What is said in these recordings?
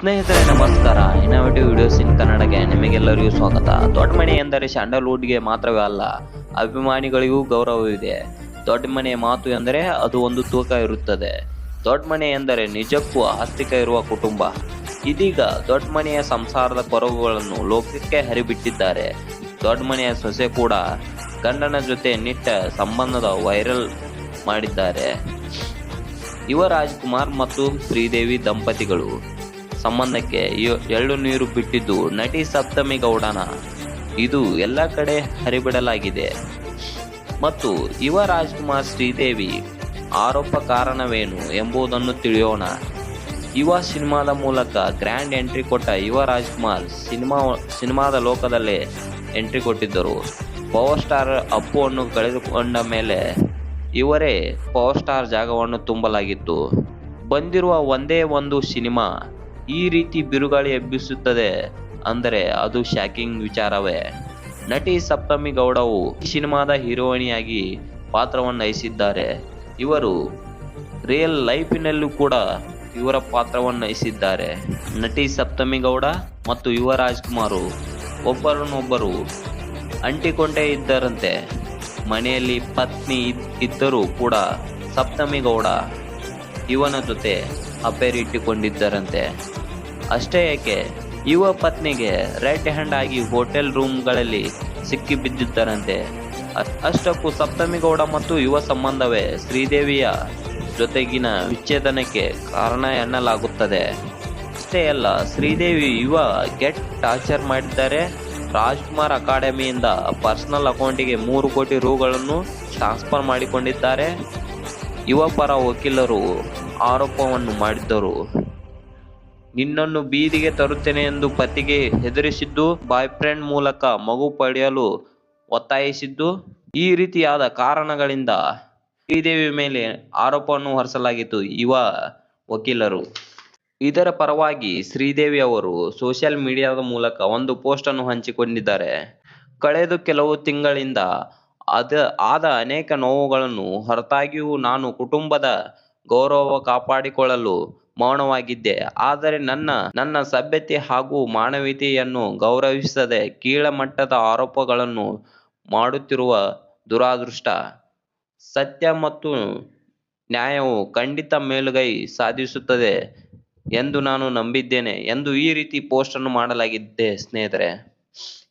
ಸ್ನೇಹಿತರೆ, ನಮಸ್ಕಾರ. Innovative videos ಇನ್ ಕನ್ನಡಗೆ ನಿಮಗೆಲ್ಲರಿಗೂ ಸ್ವಾಗತ. ದೊಡ್ಡ ಮನೆ ಎಂದರೆ ಸ್ಯಾಂಡಲ್ವುಡ್ಗೆ ಮಾತ್ರವೇ ಅಲ್ಲ, ಅಭಿಮಾನಿಗಳಿಗೂ ಗೌರವವಿದೆ ದೊಡ್ಡ ಮನೆಯ ಮಾತು ಎಂದರೆ ಅದು ಒಂದು ತೂಕ ಇರುತ್ತದೆ. ದೊಡ್ಡ ಮನೆ ಎಂದರೆ ನಿಜಕ್ಕೂ ಆಸ್ತಿಕ ಇರುವ ಕುಟುಂಬ. ಇದೀಗ ದೊಡ್ಡ ಮನೆಯ ಸಂಸಾರದ ಕೊರಗುಗಳನ್ನು ಲೋಕಕ್ಕೆ ಹರಿಬಿಟ್ಟಿದ್ದಾರೆ. ದೊಡ್ಡ ಮನೆಯ ಸೊಸೆ ಕೂಡ ಗಂಡನ ಜೊತೆ ನಿಟ್ಟ ಸಂಬಂಧದ ವೈರಲ್ ಮಾಡಿದ್ದಾರೆ. ಯುವ ರಾಜ್ಕುಮಾರ್ ಮತ್ತು ಶ್ರೀದೇವಿ ದಂಪತಿಗಳು. ಸಂಬಂಧಕ್ಕೆ ಎಳ್ಳು ನೀರು ಬಿಟ್ಟಿದ್ದು ನಟಿ ಸಪ್ತಮಿ ಗೌಡನ. ಇದು ಎಲ್ಲ ಕಡೆ ಹರಿಬಿಡಲಾಗಿದೆ. ಮತ್ತು ಯುವ ರಾಜ್ಕುಮಾರ್ ಶ್ರೀದೇವಿ ಆರೋಪ ಕಾರಣವೇನು ಎಂಬುದನ್ನು ತಿಳಿಯೋಣ. ಯುವ ಸಿನಿಮಾದ ಮೂಲಕ ಗ್ರ್ಯಾಂಡ್ ಎಂಟ್ರಿ ಕೊಟ್ಟ ಯುವ ರಾಜ್ಕುಮಾರ್ ಸಿನಿಮಾ ಸಿನಿಮಾದ ಲೋಕದಲ್ಲೇ ಎಂಟ್ರಿ ಕೊಟ್ಟಿದ್ದರು. ಪವರ್ ಸ್ಟಾರ್ ಅಪ್ಪುವನ್ನು ಕಳೆದುಕೊಂಡ ಮೇಲೆ ಇವರೇ ಪವರ್ ಸ್ಟಾರ್ ಜಾಗವನ್ನು ತುಂಬಲಾಗಿತ್ತು. ಬಂದಿರುವ ಒಂದೇ ಒಂದು ಸಿನಿಮಾ ಈ ರೀತಿ ಬಿರುಗಾಳಿ ಎಬ್ಬಿಸುತ್ತದೆ ಅಂದರೆ ಅದು ಶಾಕಿಂಗ್ ವಿಚಾರವೇ. ನಟಿ ಸಪ್ತಮಿ ಗೌಡವು ಈ ಸಿನಿಮಾದ ಹೀರೋಯಿನಿಯಾಗಿ ಪಾತ್ರವನ್ನು ವಹಿಸಿದ್ದಾರೆ ಇವರು ರಿಯಲ್ ಲೈಫಿನಲ್ಲೂ ಕೂಡ ಇವರ ಪಾತ್ರವನ್ನು ವಹಿಸಿದ್ದಾರೆ ನಟಿ ಸಪ್ತಮಿ ಗೌಡ ಮತ್ತು ಯುವ ರಾಜ್ಕುಮಾರು ಒಬ್ಬರನ್ನೊಬ್ಬರು ಅಂಟಿಕೊಂಡೇ ಇದ್ದರಂತೆ. ಮನೆಯಲ್ಲಿ ಪತ್ನಿ ಇದ್- ಇದ್ದರೂ ಕೂಡ ಸಪ್ತಮಿ ಗೌಡ ಇವನ ಜೊತೆ ಅಫೇರ್ ಇಟ್ಟುಕೊಂಡಿದ್ದರಂತೆ ಅಷ್ಟೇ ಏಕೆ? ಯುವ ಪತ್ನಿಗೆ ರೆಡ್ ಹ್ಯಾಂಡ್ ಆಗಿ ಹೋಟೆಲ್ ರೂಮ್ಗಳಲ್ಲಿ ಸಿಕ್ಕಿ ಬಿದ್ದಿದ್ದರಂತೆ. ಅ- ಅಷ್ಟಕ್ಕೂ ಸಪ್ತಮಿಗೌಡ ಮತ್ತು ಯುವ ಸಂಬಂಧವೇ ಶ್ರೀದೇವಿಯ ಜೊತೆಗಿನ ವಿಚ್ಛೇದನಕ್ಕೆ ಕಾರಣ ಎನ್ನಲಾಗುತ್ತದೆ. ಅಷ್ಟೇ ಅಲ್ಲ, ಶ್ರೀದೇವಿ ಯುವ ಗೆಟ್ ಟಾರ್ಚರ್ ಮಾಡಿದ್ದಾರೆ. ರಾಜ್ಕುಮಾರ್ ಅಕಾಡೆಮಿಯಿಂದ ಪರ್ಸನಲ್ ಅಕೌಂಟಿಗೆ ಮೂರು ಕೋಟಿ ರೂಗಳನ್ನು ಟ್ರಾನ್ಸ್ಫರ್ ಮಾಡಿಕೊಂಡಿದ್ದಾರೆ. ಯುವ ಪರ ವಕೀಲರು ಆರೋಪವನ್ನು ಮಾಡಿದ್ದರು. ನಿನ್ನನ್ನು ಬೀದಿಗೆ ತರುತ್ತೇನೆ ಎಂದು ಪತಿಗೆ ಹೆದರಿಸಿದ್ದು ಬಾಯ್ ಫ್ರೆಂಡ್ ಮೂಲಕ ಮಗು ಪಡೆಯಲು ಒತ್ತಾಯಿಸಿದ್ದು ಈ ರೀತಿಯಾದ ಕಾರಣಗಳಿಂದ ಶ್ರೀದೇವಿ ಮೇಲೆ ಆರೋಪವನ್ನು ಹೊರಿಸಲಾಗಿತ್ತು ಯುವ ವಕೀಲರು. ಇದರ ಪರವಾಗಿ ಶ್ರೀದೇವಿ ಅವರು ಸೋಷಿಯಲ್ ಮೀಡಿಯಾದ ಮೂಲಕ ಒಂದು ಪೋಸ್ಟ್ ಅನ್ನು ಹಂಚಿಕೊಂಡಿದ್ದಾರೆ. ಕಳೆದ ಕೆಲವು ತಿಂಗಳಿಂದ ಅದ, ಆದ ಅನೇಕ ನೋವುಗಳನ್ನು ಹೊರತಾಗಿಯೂ ನಾನು ಕುಟುಂಬದ ಗೌರವ ಕಾಪಾಡಿಕೊಳ್ಳಲು ಮೌನವಾಗಿದ್ದೆ. ಆದರೆ ನನ್ನ ನನ್ನ ಸಭ್ಯತೆ ಹಾಗೂ ಮಾನವೀಯತೆಯನ್ನು ಗೌರವಿಸದೆ ಕೀಳಮಟ್ಟದ ಆರೋಪಗಳನ್ನು ಮಾಡುತ್ತಿರುವ ದುರಾದೃಷ್ಟ. ಸತ್ಯ ಮತ್ತು ನ್ಯಾಯವು ಖಂಡಿತ ಮೇಲುಗೈ ಸಾಧಿಸುತ್ತದೆ ಎಂದು ನಾನು ನಂಬಿದ್ದೇನೆ ಎಂದು ಈ ರೀತಿ ಪೋಸ್ಟ್ ಅನ್ನು ಮಾಡಲಾಗಿದೆ ಸ್ನೇಹಿತರೆ.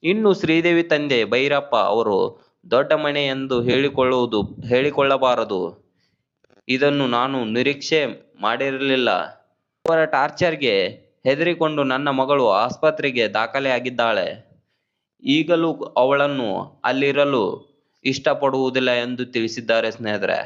ಇನ್ನು ಶ್ರೀದೇವಿ ತಂದೆ ಭೈರಪ್ಪ ಅವರು ದೊಡ್ಡ ಮನೆ ಎಂದು ಹೇಳಿಕೊಳ್ಳುವುದು, ಹೇಳಿಕೊಳ್ಳಬಾರದು. ಇದನ್ನು ನಾನು ನಿರೀಕ್ಷೆ ಮಾಡಿರಲಿಲ್ಲ. ಅವರ ಟಾರ್ಚರ್ಗೆ ಹೆದರಿಕೊಂಡು ನನ್ನ ಮಗಳು ಆಸ್ಪತ್ರೆಗೆ ದಾಖಲೆಯಾಗಿದ್ದಾಳೆ. ಈಗಲೂ ಅವಳನ್ನು ಅಲ್ಲಿರಲು ಇಷ್ಟಪಡುವುದಿಲ್ಲ ಎಂದು ತಿಳಿಸಿದ್ದಾರೆ ಸ್ನೇಹಿತರೆ.